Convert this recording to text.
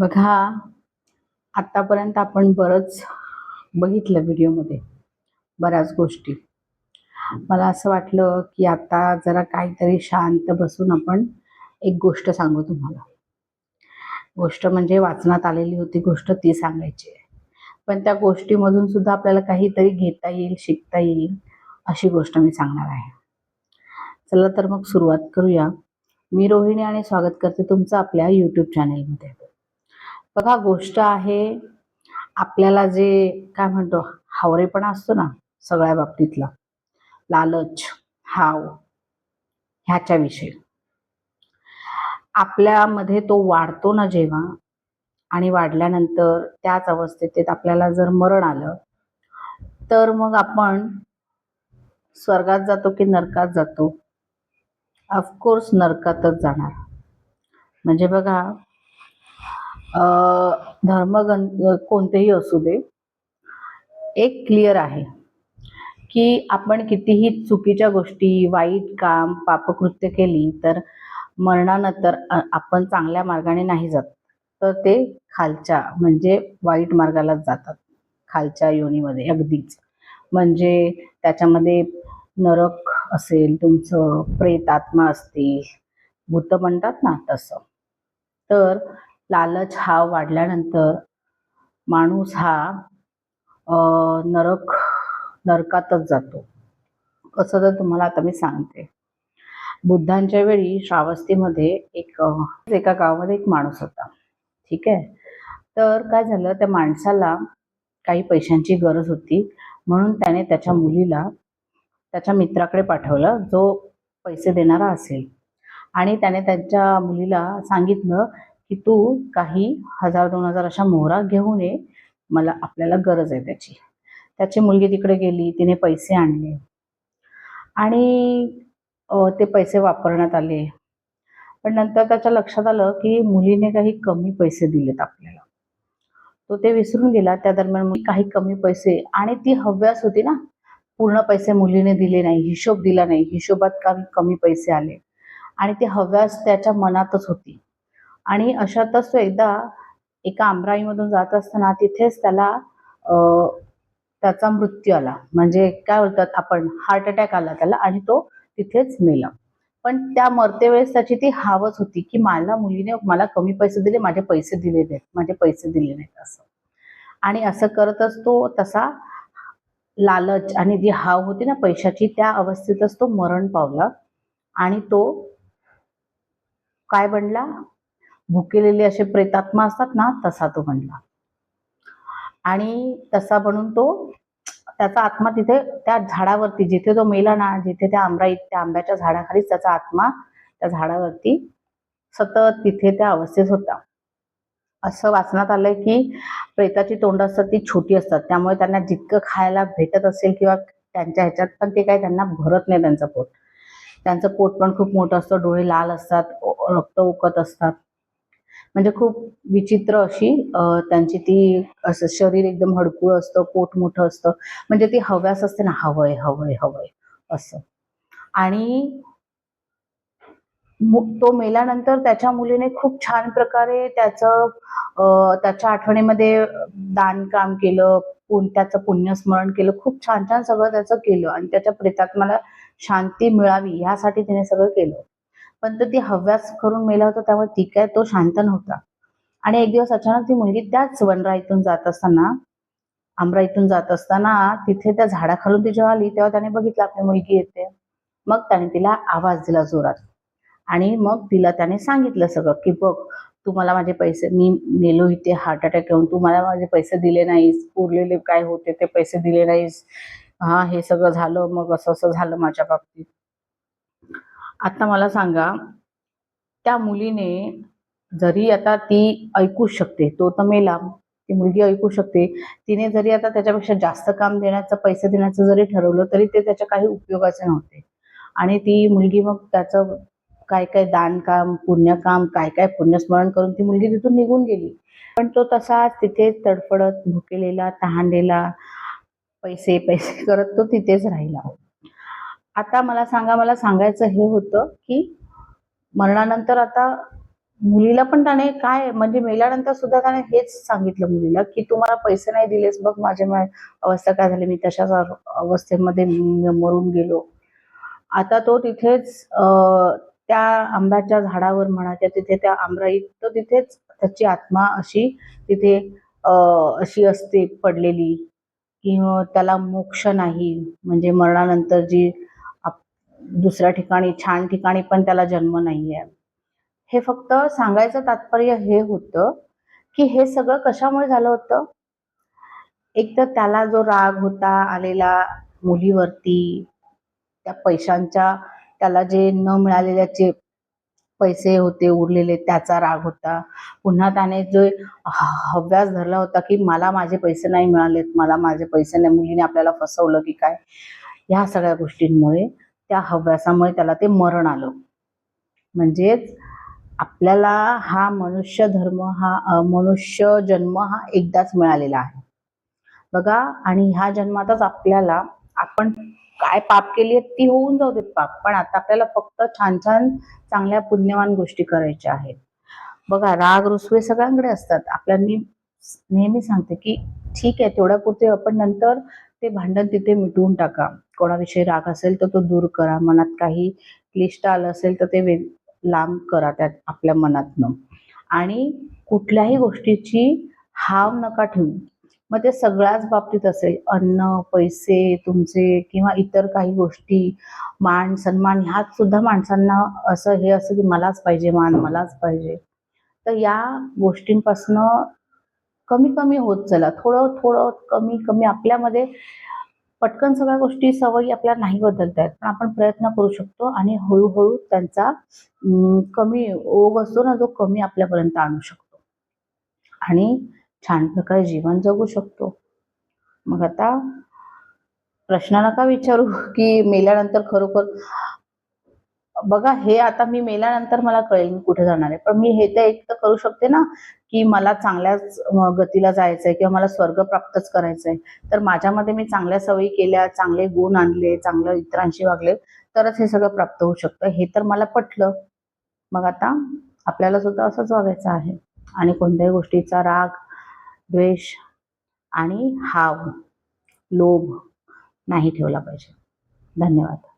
बघा आत्तापर्यंत आपण बरंच बघितलं व्हिडिओमध्ये बऱ्याच गोष्टी. मला असं वाटलं की आता जरा काहीतरी शांत बसून आपण एक गोष्ट सांगू तुम्हाला. गोष्ट म्हणजे वाचनात आलेली होती गोष्ट ती सांगायची आहे. पण त्या गोष्टीमधून सुद्धा आपल्याला काहीतरी घेता येईल शिकता येईल अशी गोष्ट मी सांगणार आहे. चला तर मग सुरुवात करूया. मी रोहिणी आणि स्वागत करते तुमचं आपल्या यूट्यूब चॅनेलमध्ये बघा गोष्ट आहे आपल्याला जे काय म्हणतो हावरेपणा असतो ना सगळ्या बाबतीतला लालच हाव ह्याच्याविषयी. आपल्यामध्ये तो वाढतो ना जेव्हा आणि वाढल्यानंतर त्याच अवस्थेत आपल्याला जर मरण आलं तर मग आपण स्वर्गात जातो की नरकात जातो? ऑफकोर्स नरकातच जाणार. म्हणजे बघा धर्मगं कोणतेही असू दे एक क्लिअर आहे की आपण कितीही चुकीच्या गोष्टी वाईट काम पापकृत्य केली तर मरणानंतर आपण चांगल्या मार्गाने नाही जात. तर ते खालच्या म्हणजे वाईट मार्गालाच जातात खालच्या योनीमध्ये अगदीच. म्हणजे त्याच्यामध्ये नरक असेल तुमचं प्रेत आत्मा असतील भूत म्हणतात ना तसं. तर लालच हा वाढल्यानंतर माणूस हा नरक नरकातच जातो. कसं तर तुम्हाला आता मी सांगते. बुद्धांच्या वेळी श्रावस्तीमध्ये एक एका गावामध्ये एक माणूस होता. ठीक आहे? तर काय झालं त्या माणसाला काही पैशांची गरज होती. म्हणून त्याने त्याच्या मुलीला त्याच्या मित्राकडे पाठवलं जो पैसे देणारा असेल. आणि त्याने त्यांच्या मुलीला सांगितलं की तू काही हजार दोन हजार अशा मोहरा घेऊन ये. मला आपल्याला गरज आहे त्याची. त्याची मुलगी तिकडे गेली तिने पैसे आणले. आणि ते पैसे वापरण्यात आले. पण नंतर त्याच्या लक्षात आलं की मुलीने काही कमी पैसे दिलेत आपल्याला. तो ते विसरून गेला. त्या दरम्यान मुली काही कमी पैसे आणि ती हव्यास होती ना. पूर्ण पैसे मुलीने दिले नाही हिशोब दिला नाही. हिशोबात काही कमी पैसे आले. आणि ती हव्यास त्याच्या मनातच होती. आणि अशातच तो एकदा एका आमराईमधून जात असताना तिथेच त्याला त्याचा मृत्यू आला. म्हणजे काय बोलतात आपण हार्ट अटॅक आला त्याला आणि तो तिथेच मेला. पण त्या मरते वेळेस त्याची ती हावच होती की मला मुलीने मला कमी पैसे दिले माझे पैसे दिले नाहीत माझे पैसे दिले नाहीत असं. आणि असं करतच तो तसा लालच आणि जी हाव होती ना पैशाची त्या अवस्थेतच तो मरण पावला. आणि तो काय बनला? भुकेलेले असे प्रेतात्मा असतात ना तसा तो बनला. आणि तसा बनून तो त्याचा आत्मा तिथे त्या झाडावरती जिथे तो मेला ना जिथे त्या आंबराईत त्या आंब्याच्या झाडाखालीच त्याचा आत्मा त्या झाडावरती सतत तिथे त्या अवस्थेत होता. असं वाचनात आलंय की प्रेताची तोंड असतात ती छोटी असतात. त्यामुळे त्यांना जितकं खायला भेटत असेल किंवा त्यांच्या ह्याच्यात पण ते काही त्यांना भरत नाही त्यांचं पोट. त्यांचं पोट पण खूप मोठं असतं डोळे लाल असतात रक्त उकत असतात. म्हणजे खूप विचित्र अशी त्यांची ती असं शरीर एकदम हडकुळ असतं पोट मोठं असतं. म्हणजे ती हव्यास असते ना हवंय हवंय हवंय असं. आणि तो मेल्यानंतर त्याच्या मुलीने खूप छान प्रकारे त्याचं त्याच्या आठवणीमध्ये दान काम केलं त्याचं पुण्यस्मरण केलं खूप छान छान सगळं त्याचं केलं. आणि त्याच्या प्रेतात्माला शांती मिळावी ह्यासाठी तिने सगळं केलं. पण तर ती हव्यास करून मेला होता त्यामुळे ती काय तो शांत नव्हता आणि एक दिवस अचानक ती मुलगी त्याच वनरा इथून जात असताना आमरा इथून जात असताना तिथे त्या झाडाखालून ती जेव्हा आली तेव्हा त्याने बघितलं आपली मुलगी येते. मग त्याने तिला आवाज दिला जोरात. आणि मग तिला त्याने सांगितलं सगळं की बघ तू मला माझे पैसे मी नेलो इथे हार्ट अटॅक येऊन तू मला माझे पैसे दिले नाहीस उरलेले काय होते ते पैसे दिले नाहीस. हा हे सगळं झालं मग असं असं झालं माझ्या बाबतीत. आता मला सांगा त्या मुलीने जरी आता ती ऐकू शकते तो तर मेला ती मुलगी ऐकू शकते तिने जरी आता त्याच्यापेक्षा जास्त काम देण्याचं पैसे देण्याचं जरी ठरवलं तरी ते त्याच्या काही उपयोगाचे नव्हते. आणि ती मुलगी मग त्याचं काय काय दानकाम पुण्यकाम काय काय पुण्यस्मरण करून ती मुलगी तिथून निघून गेली. पण तो तसाच तिथे तडफडत भुकेलेला तहानलेला पैसे पैसे करत तो तिथेच राहिला. आता मला सांगा मला सांगायचं हे होतं की मरणानंतर आता मुलीला पण त्याने काय म्हणजे मेल्यानंतर सुद्धा त्याने हेच सांगितलं मुलीला की तू मला पैसे नाही दिलेस बघ माझ्या अवस्था काय झाली. मी तशाच अवस्थेमध्ये मरून गेलो. आता तो तिथेच त्या आंब्याच्या झाडावर म्हणा त्या तिथे त्या आंब्राईत तो तिथेच त्याची आत्मा अशी तिथे अशी असते पडलेली किंवा त्याला मोक्ष नाही. म्हणजे मरणानंतर जी दुसऱ्या ठिकाणी छान ठिकाणी पण त्याला जन्म नाहीये. हे फक्त सांगायचं तात्पर्य हे होतं की हे सगळं कशामुळे झालं होतं? एक तर त्याला जो राग होता आलेला मुलीवरती त्या पैशांच्या त्याला जे न मिळालेल्याचे पैसे होते उरलेले त्याचा राग होता. पुन्हा त्याने जो हव्यास धरला होता की मला माझे पैसे नाही मिळालेत मला माझे पैसे नाही मुलीने आपल्याला फसवलं की काय? ह्या सगळ्या गोष्टींमुळे त्या हव्यासामुळे त्याला ते मरण आलं. म्हणजेच आपल्याला हा मनुष्य धर्म हा मनुष्य जन्म हा एकदाच मिळालेला आहे. बघा आणि ह्या जन्मातच आपल्याला आपण काय पाप केली आहेत ती होऊन जाऊ देत पाप. पण आता आपल्याला फक्त छान छान चांगल्या पुण्यवान गोष्टी करायच्या आहेत. बघा राग रुसवे सगळ्यांकडे असतात. आपल्या मी नेहमी सांगते की ठीक आहे तेवढ्यापुरते आपण नंतर ते भांडण तिथे मिटवून टाका. कोणाविषयी राग असेल तर तो दूर करा. मनात काही क्लिष्ट आलं असेल तर ते वेग लांब करा त्यात आपल्या मनातनं. आणि कुठल्याही गोष्टीची हाव नका ठेवू. मग ते सगळ्याच बाबतीत असेल. अन्न पैसे तुमचे किंवा इतर काही गोष्टी मान सन्मान ह्यात सुद्धा माणसांना असं हे असं की मलाच पाहिजे मान मलाच पाहिजे. तर या गोष्टींपासनं कमी कमी होत चला. थोडं थोडं कमी कमी आपल्यामध्ये पटकन सगळ्या गोष्टी सवयी आपल्या नाही बदलतायेत. पण आपण प्रयत्न करू शकतो आणि हळूहळू त्यांचा कमी ओघ असतो ना जो कमी आपल्यापर्यंत आणू शकतो. आणि छान प्रकारे जीवन जगू शकतो. मग आता प्रश्न नका विचारू की मेल्यानंतर खरोखर बघा हे आता मी मेल्यानंतर मला कळेल मी कुठे जाणार आहे. पण मी हे तर एक तर करू शकते ना की मला चांगल्याच गतीला जायचंय किंवा मला स्वर्ग प्राप्तच करायचंय. तर माझ्यामध्ये मी चांगल्या सवयी केल्या चांगले गुण आणले चांगलं इतरांशी वागले तरच हे सगळं प्राप्त होऊ शकतं. हे तर मला पटलं. मग आता आपल्याला सुद्धा असंच वागायचं आहे. आणि कोणत्याही गोष्टीचा राग द्वेष आणि हाव लोभ नाही ठेवला पाहिजे. धन्यवाद.